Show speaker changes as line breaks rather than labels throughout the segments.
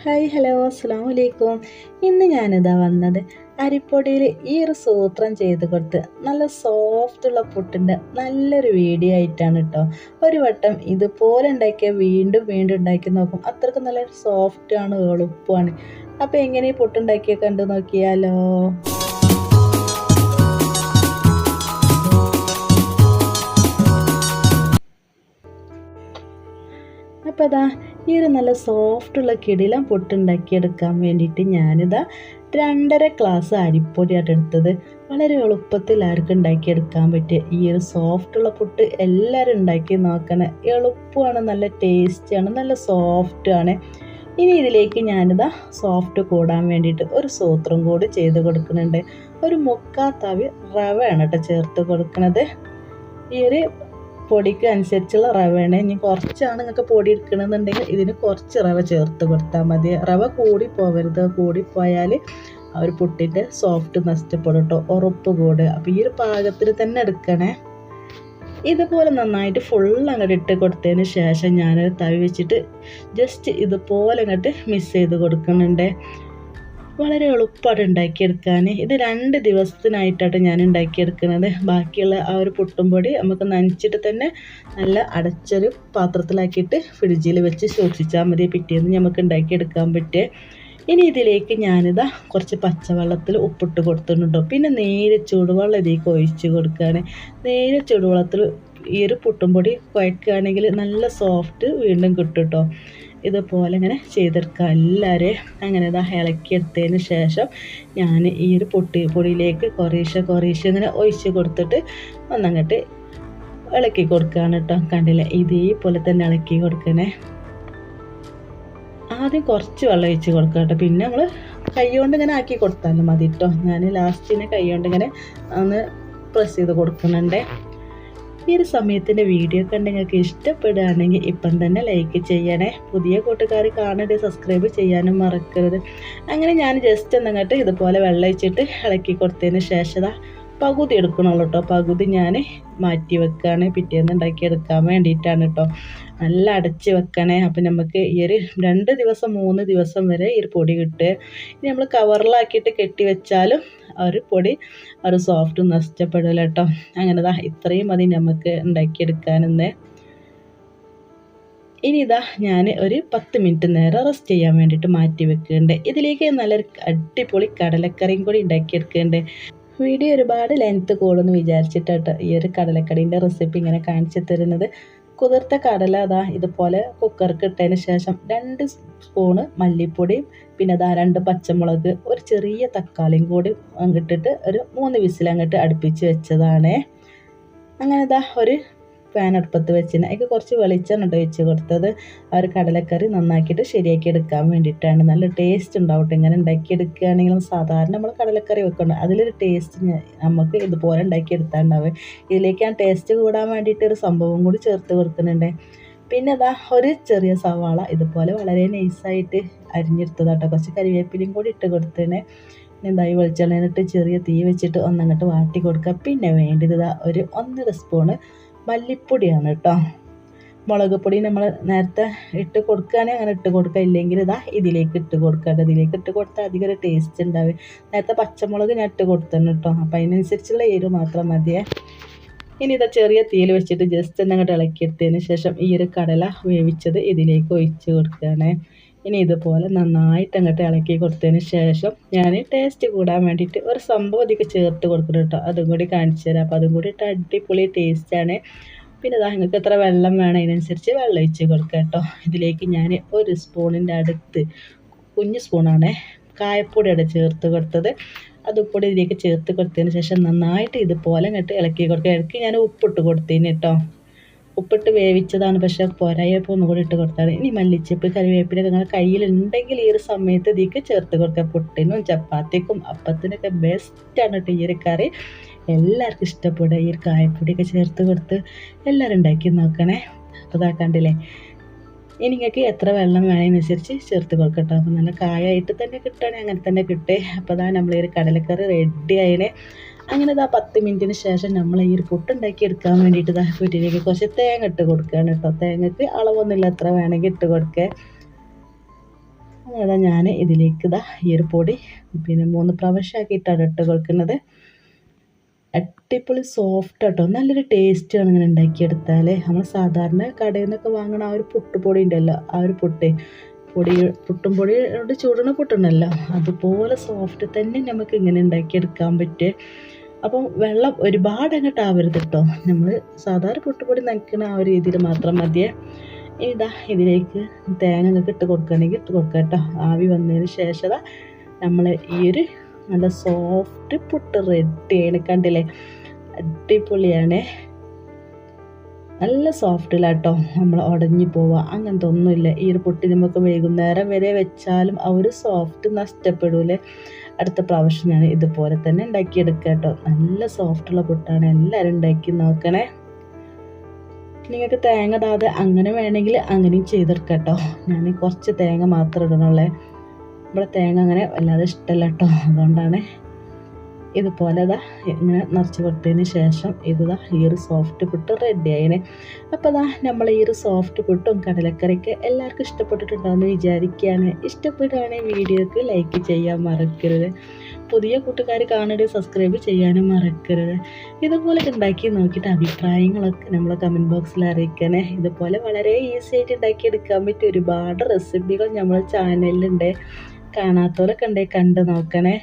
Hi hello അസ്സാം വലൈക്കും ഇന്ന് ഞാനിതാ വന്നത് അരിപ്പൊടിയിൽ ഈ ഒരു സൂത്രം ചെയ്ത് കൊടുത്ത് നല്ല സോഫ്റ്റുള്ള പുട്ടിന്റെ നല്ലൊരു വീഡിയോ ആയിട്ടാണ് കേട്ടോ ഒരു വട്ടം ഇതുപോലെ ഉണ്ടാക്കിയാൽ വീണ്ടും വീണ്ടും ഉണ്ടാക്കി നോക്കും. അത്രയ്ക്ക് നല്ല സോഫ്റ്റാണ് എളുപ്പമാണ്. അപ്പോൾ എങ്ങനെ ഈ പുട്ടുണ്ടാക്കിയൊക്കെ കണ്ടു നോക്കിയാലോ? അപ്പോൾ ഇതാ ഈ ഒരു നല്ല സോഫ്റ്റുള്ള കിടിലം പൊട്ടുണ്ടാക്കിയെടുക്കാൻ വേണ്ടിയിട്ട് ഞാനിതാ രണ്ടര ഗ്ലാസ് അരിപ്പൊടിയാണ് എടുത്തത്. വളരെ എളുപ്പത്തിൽ ആർക്കും ഉണ്ടാക്കിയെടുക്കാൻ പറ്റിയ ഈ ഒരു സോഫ്റ്റുള്ള പുട്ട് എല്ലാവരും ഉണ്ടാക്കി നോക്കണം എളുപ്പമാണ് നല്ല ടേസ്റ്റിയാണ് നല്ല സോഫ്റ്റാണ് ഇനി ഇതിലേക്ക് ഞാനിതാ സോഫ്റ്റ് കൂടാൻ വേണ്ടിയിട്ട് ഒരു സൂത്രം കൂടി ചെയ്ത് കൊടുക്കുന്നുണ്ട്. ഒരു മുക്കാത്താവി തവി റവയാണ് കേട്ടോ ചേർത്ത് കൊടുക്കുന്നത് ഈ ഒരു പൊടിക്ക് അനുസരിച്ചുള്ള റവ വേണേ ഇനി കുറച്ചാണ് നിങ്ങൾക്ക് പൊടി എടുക്കണമെന്നുണ്ടെങ്കിൽ ഇതിന് കുറച്ച് റവ ചേർത്ത് കൊടുത്താൽ മതി. റവ കൂടി പോവരുത് കൂടി പോയാൽ ആ ഒരു പുട്ടിന്റെ സോഫ്റ്റ് നഷ്ടപ്പെടും കേട്ടോ ഉറപ്പ് കൂട്. അപ്പോൾ ഈ ഒരു പാകത്തിൽ തന്നെ എടുക്കണേ. ഇതുപോലെ നന്നായിട്ട് ഫുൾ അങ്ങോട്ട് ഇട്ട് കൊടുത്തതിന് ശേഷം ഞാനൊരു തവി വെച്ചിട്ട് ജസ്റ്റ് ഇതുപോലെ അങ്ങോട്ട് മിക്സ് ചെയ്ത് കൊടുക്കുന്നുണ്ട്. വളരെ എളുപ്പമായിട്ട് ഉണ്ടാക്കിയെടുക്കാൻ. ഇത് രണ്ട് ദിവസത്തിനായിട്ടാണ് ഞാൻ ഉണ്ടാക്കിയെടുക്കുന്നത്. ബാക്കിയുള്ള ആ ഒരു പുട്ടും പൊടി നമുക്ക് നനച്ചിട്ട് തന്നെ നല്ല അടച്ചൊരു പാത്രത്തിലാക്കിയിട്ട് ഫ്രിഡ്ജിൽ വെച്ച് സൂക്ഷിച്ചാൽ മതി. പിറ്റേന്ന് നമുക്ക് ഉണ്ടാക്കിയെടുക്കാൻ പറ്റിയ ഇനി ഇതിലേക്ക് ഞാനിതാ കുറച്ച് പച്ചവെള്ളത്തിൽ ഉപ്പിട്ട് കൊടുത്തിട്ടുണ്ടോ പിന്നെ നേരെ ചൂടുവെള്ളം ഇതിലേക്ക് ഒഴിച്ച് കൊടുക്കുകയാണ്. നേരെ ചൂടുവെള്ളത്തിൽ ഈ ഒരു പുട്ടും പൊടി കുഴക്കുകയാണെങ്കിൽ നല്ല സോഫ്റ്റ് വീണ്ടും കിട്ടും കേട്ടോ ഇതുപോലെ ഇങ്ങനെ ചെയ്തെടുക്കുക. എല്ലാവരെയും അങ്ങനെ ഇതാ ഇളക്കിയെടുത്തതിന് ശേഷം ഞാൻ ഈ ഒരു പൊട്ടി പൊടിയിലേക്ക് കുറേശ്ശെ കുറേശ്ശെ ഇങ്ങനെ ഒഴിച്ച് കൊടുത്തിട്ട് ഒന്നങ്ങോട്ട് ഇളക്കി കൊടുക്കുകയാണ് കേട്ടോ. കണ്ടില്ലേ? ഇതേപോലെ തന്നെ ഇളക്കി കൊടുക്കണേ. ആദ്യം കുറച്ച് വെള്ളം ഒഴിച്ച് കൊടുക്കുക കേട്ടോ. പിന്നെ നമ്മൾ കൈ കൊണ്ട് ഇങ്ങനെ ആക്കി കൊടുത്താലും മതി കേട്ടോ. ഞാൻ ലാസ്റ്റിന് കൈ കൊണ്ട് ഇങ്ങനെ ഒന്ന് പ്രസ് ചെയ്ത് കൊടുക്കുന്നുണ്ട്. ഈ ഒരു സമയത്തിന്റെ വീഡിയോ കണ്ട് നിങ്ങൾക്ക് ഇഷ്ടപ്പെടുകയാണെങ്കിൽ ഇപ്പം തന്നെ ലൈക്ക് ചെയ്യണേ. പുതിയ കൂട്ടുകാർ കാണരുത് സബ്സ്ക്രൈബ് ചെയ്യാനും മറക്കരുത്. അങ്ങനെ ഞാൻ ജസ്റ്റ് ഒന്നങ്ങോട്ട് ഇതുപോലെ വെള്ളം വെച്ചിട്ട് ഇളക്കി കൊടുത്തതിന് ശേഷം പകുതി എടുക്കണുള്ളൂ കേട്ടോ പകുതി ഞാൻ മാറ്റി വെക്കുകയാണ് പിറ്റേന്ന് ഉണ്ടാക്കിയെടുക്കാൻ വേണ്ടിയിട്ടാണ് കേട്ടോ നല്ല അടച്ച് വെക്കണേ. അപ്പം നമുക്ക് ഈ ഒരു രണ്ട് ദിവസം മൂന്ന് ദിവസം വരെ ഈ ഒരു പൊടി കിട്ടുക. ഇനി നമ്മൾ കവറിലാക്കിയിട്ട് കെട്ടി വെച്ചാലും ഒരു പൊടി ഒരു സോഫ്റ്റ് നഷ്ടപ്പെടില്ല കേട്ടോ അങ്ങനെ ദാ ഇത്രയും മതി നമുക്ക് ഉണ്ടാക്കിയെടുക്കാനെന്ന്. ഇനി ഇതാ ഞാൻ ഒരു പത്ത് മിനിറ്റ് നേരം റെസ്റ്റ് ചെയ്യാൻ വേണ്ടിയിട്ട് മാറ്റി വെക്കുന്നുണ്ട് ഇതിലേക്ക് നല്ലൊരു അടിപൊളി കടലക്കറിയും കൂടി ഉണ്ടാക്കിയെടുക്കുന്നുണ്ട് വീഡിയോ ഒരുപാട് ലെങ്ത്ത് കൂടുമെന്ന് വിചാരിച്ചിട്ടാട്ടോ ഈ ഒരു കടലക്കടീന്റെ റെസിപ്പി ഇങ്ങനെ കാണിച്ചു തരുന്നത്. കുതിർത്ത കടല അതാ ഇതുപോലെ കുക്കർക്ക് ഇട്ടതിന് ശേഷം രണ്ട് സ്പൂണ് മല്ലിപ്പൊടിയും പിന്നെ അതാ രണ്ട് പച്ചമുളക് ഒരു ചെറിയ തക്കാളിയും കൂടി അങ്ങിട്ടിട്ട് ഒരു മൂന്ന് വിസിൽ അങ്ങോട്ട് അടുപ്പിച്ച് വെച്ചതാണ്. അങ്ങനെ ഇതാ ഒരു പാൻ അടുപ്പത്ത് വെച്ചിന്. അതിൽ കുറച്ച് വെളിച്ചെണ്ണ ഒഴിച്ച് കൊടുത്തത് ആ ഒരു കടലക്കറി നന്നാക്കിയിട്ട് ശരിയാക്കി എടുക്കാൻ വേണ്ടിയിട്ടാണ്. നല്ല ടേസ്റ്റ് ഉണ്ടാവട്ടെ. ഇങ്ങനെ ഉണ്ടാക്കിയെടുക്കുകയാണെങ്കിലും സാധാരണ നമ്മൾ കടലക്കറി വെക്കണം അതിലൊരു ടേസ്റ്റ് നമുക്ക് ഇതുപോലെ ഉണ്ടാക്കിയെടുത്താണ്ടാവും ഇതിലേക്ക് ആ ടേസ്റ്റ് കൂടാൻ വേണ്ടിയിട്ട് ഒരു സംഭവം കൂടി ചേർത്ത് കൊടുക്കുന്നുണ്ട്. പിന്നെ അതാ ഒരു ചെറിയ സവാള ഇതുപോലെ വളരെ നൈസായിട്ട് അരിഞ്ഞെടുത്തത് കേട്ടോ കുറച്ച് കരിവേപ്പിലയും കൂടി ഇട്ട് കൊടുത്തേനെ എന്തായി വെളിച്ചെണ്ണയിലിട്ട് ചെറിയ തീ വെച്ചിട്ട് ഒന്നങ്ങോട്ട് വാട്ടി കൊടുക്കുക. പിന്നെ വേണ്ടത് ഒരു ഒന്നര സ്പൂണ് മല്ലിപ്പൊടിയാണ് കേട്ടോ. മുളക് പൊടി നമ്മൾ നേരത്തെ ഇട്ട് കൊടുക്കുകയാണെങ്കിൽ അങ്ങനെ ഇട്ട് കൊടുക്കുക. ഇല്ലെങ്കിൽ ഇതാ ഇതിലേക്ക് ഇട്ട് കൊടുക്കുക ഇതിലേക്ക് ഇട്ട് കൊടുത്താൽ അധികം ടേസ്റ്റ് ഉണ്ടാവും നേരത്തെ പച്ചമുളക് ഞാൻ ഇട്ട് കൊടുത്തന്നെ കേട്ടോ. അപ്പോൾ അതിനനുസരിച്ചുള്ള എരിവ് മാത്രം മതിയേ. ഇനി ഇതാ ചെറിയ തീയിൽ വെച്ചിട്ട് ജസ്റ്റ് ഒന്ന് അങ്ങോട്ട് ഇളക്കിയെടുത്തതിന് ശേഷം ഈ ഒരു കടല വേവിച്ചത് ഇതിലേക്ക് ഒഴിച്ച് കൊടുക്കുകയാണ്. ഇനി ഇതുപോലെ നന്നായിട്ട് അങ്ങോട്ട് ഇളക്കി കൊടുത്തതിന് ശേഷം ഞാൻ ടേസ്റ്റ് കൂടാൻ വേണ്ടിയിട്ട് ഒരു സംഭവം അധികം ചേർത്ത് കൊടുക്കണം കേട്ടോ അതും കൂടി കാണിച്ചു തരാം. അപ്പോൾ അതും കൂടി ഇട്ട് അടിപൊളി ടേസ്റ്റാണ് പിന്നെ ഇതാ നിങ്ങൾക്ക് എത്ര വെള്ളം വേണം അതിനനുസരിച്ച് വെള്ളം ഒഴിച്ച് കൊടുക്കുക കേട്ടോ ഇതിലേക്ക് ഞാൻ ഒരു സ്പൂണിന്റെ അടുത്ത് കുഞ്ഞു സ്പൂണാണ് കായപ്പൊടിയാണ് ചേർത്ത് കൊടുത്തത്. അതുകൂടി ഇതിലേക്ക് ചേർത്ത് കൊടുത്തതിന് ശേഷം നന്നായിട്ട് ഇതുപോലെ ഇങ്ങോട്ട് ഇളക്കി കൊടുക്കുക ഇടയ്ക്ക് ഞാൻ ഉപ്പിട്ട് കൊടുത്തേനെ കേട്ടോ ഉപ്പിട്ട് വേവിച്ചതാണ്. പക്ഷെ പോരായപ്പോൾ ഒന്നുകൂടി ഇട്ട് കൊടുത്താണ്. ഇനി മല്ലിച്ചപ്പ് കറിവേപ്പിലൊക്കെ നിങ്ങളുടെ കയ്യിലുണ്ടെങ്കിൽ ഈ ഒരു സമയത്ത് ഇതിക്ക് ചേർത്ത് കൊടുക്കുക. പുട്ടിനും ചപ്പാത്തിക്കും അപ്പത്തിനൊക്കെ ബെസ്റ്റാണ് കേട്ടോ ഈ ഒരു കറി. എല്ലാവർക്കും ഇഷ്ടപ്പെടുക. ഈ ഒരു കായപ്പൊടിയൊക്കെ ചേർത്ത് കൊടുത്ത് എല്ലാവരും ഉണ്ടാക്കി നോക്കണേ. അപ്പോൾ ഇനി നിങ്ങൾക്ക് എത്ര വെള്ളം വേണതിനനുസരിച്ച് ചേർത്ത് കൊടുക്കട്ടോ അപ്പോൾ നല്ല കായായിട്ട് തന്നെ കിട്ടുകയാണെങ്കിൽ അങ്ങനെ തന്നെ കിട്ടേ. അപ്പോൾ അതാണ് നമ്മൾ ഈ ഒരു കടലക്കറി റെഡി ആയതിനെ അങ്ങനെ ഇതാ പത്ത് മിനിറ്റിന് ശേഷം നമ്മൾ ഈ ഒരു പുട്ടുണ്ടാക്കി എടുക്കാൻ വേണ്ടിയിട്ട് ഇതാ കുറ്റിലേക്ക് കുറച്ച് തേങ്ങ ഇട്ട് കൊടുക്കുകയാണ് കേട്ടോ. തേങ്ങക്ക് അളവൊന്നുമില്ല എത്ര വേണമെങ്കിൽ ഇട്ട് കൊടുക്കുക അങ്ങനെ ഞാൻ ഇതിലേക്ക് ഇതാ ഈ ഒരു പൊടി പിന്നെ മൂന്ന് പ്രാവശ്യമാക്കിയിട്ടാണ് ഇട്ട് കൊടുക്കുന്നത്. അടിപൊളി സോഫ്റ്റ് ആട്ടോ. നല്ലൊരു ടേസ്റ്റാണ് ഇങ്ങനെ ഉണ്ടാക്കിയെടുത്താൽ നമ്മൾ സാധാരണ കടയിൽ നിന്നൊക്കെ വാങ്ങണ ആ ഒരു പുട്ടുപൊടി ഉണ്ടല്ലോ ആ ഒരു പുട്ട്. പൊടി പുട്ടും പൊടിയോട് ചൂടണ പുട്ടുണ്ടല്ലോ. അതുപോലെ സോഫ്റ്റ് തന്നെ നമുക്ക് ഇങ്ങനെ ഉണ്ടാക്കിയെടുക്കാൻ പറ്റും. അപ്പം വെള്ളം ഒരുപാട് അങ്ങോട്ട് ആവരുത് കേട്ടോ നമ്മൾ സാധാരണ പുട്ടുപൊടി നനയ്ക്കണ ആ ഒരു രീതിയിൽ മാത്രം മതിയേ. ഇതാ ഇതിലേക്ക് തേങ്ങ നിങ്ങൾക്ക് ഇട്ട് കൊടുക്കുകയാണെങ്കിൽ ഇട്ട് കൊടുക്കുക കേട്ടോ ആവി വന്നതിന് ശേഷം നമ്മൾ ഈ ഒരു നല്ല സോഫ്റ്റ് പുട്ട് ആണ് കണ്ടില്ലേ? അടിപൊളിയാണ്. നല്ല സോഫ്റ്റിലാട്ടോ നമ്മൾ ഉടഞ്ഞു പോവുക അങ്ങനത്തെ ഒന്നുമില്ല ഈ ഒരു പൊട്ടി നമുക്ക് വൈകുന്നേരം വരെ വെച്ചാലും ആ ഒരു സോഫ്റ്റ് നഷ്ടപ്പെടൂലേ. അടുത്ത പ്രാവശ്യം ഞാൻ ഇതുപോലെ തന്നെ ഉണ്ടാക്കിയെടുക്കുക കേട്ടോ. നല്ല സോഫ്റ്റുള്ള പുട്ടാണ്. എല്ലാവരും ഉണ്ടാക്കി നോക്കണേ. നിങ്ങൾക്ക് തേങ്ങ ഇടാതെ അങ്ങനെ വേണമെങ്കിൽ അങ്ങനെയും ചെയ്തെടുക്കാം കേട്ടോ. ഞാൻ കുറച്ച് തേങ്ങ മാത്രം ഇടണുള്ളേ. ഇവിടെ തേങ്ങ അങ്ങനെ വല്ലാതെ ഇഷ്ടമല്ല കേട്ടോ. അതുകൊണ്ടാണ്. ഇതുപോലെ ഇതാ ഇങ്ങനെ നിറച്ച് കൊടുത്തതിന് ശേഷം ഇതാ ഈ ഒരു സോഫ്റ്റ് പുട്ട് റെഡി ആയിനെ. അപ്പോൾ ഇതാ നമ്മൾ ഈ ഒരു സോഫ്റ്റ് പുട്ടും കടലക്കറിക്ക് എല്ലാവർക്കും ഇഷ്ടപ്പെട്ടിട്ടുണ്ടാവുമെന്ന് വിചാരിക്കുകയാണ് ഇഷ്ടപ്പെടുകയാണെങ്കിൽ വീഡിയോക്ക് ലൈക്ക് ചെയ്യാൻ മറക്കരുത്. പുതിയ കൂട്ടുകാർ കാണുകയും സബ്സ്ക്രൈബ് ചെയ്യാനും മറക്കരുത്. ഇതുപോലെ ഉണ്ടാക്കി നോക്കിയിട്ട് അഭിപ്രായങ്ങളൊക്കെ നമ്മൾ കമന്റ് ബോക്സിൽ അറിയിക്കണേ. ഇതുപോലെ വളരെ ഈസി ആയിട്ട് ഉണ്ടാക്കിയെടുക്കാൻ പറ്റിയ ഒരുപാട് റെസിപ്പികൾ നമ്മൾ ചാനലിലുണ്ട് കാണാത്തവരൊക്കെ ഉണ്ടെങ്കിൽ കണ്ട് നോക്കണേ.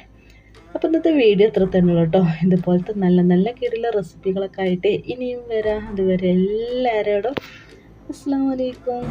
അപ്പോൾ ഇന്നത്തെ വീഡിയോ ഇത്ര തന്നെ ഉള്ളൂ കേട്ടോ. ഇതുപോലത്തെ നല്ല നല്ല കീഴിലെ റെസിപ്പികളൊക്കെ ആയിട്ട് ഇനിയും വരാം. അതുവരെ എല്ലാവരോടും അസ്സാം വലൈക്കും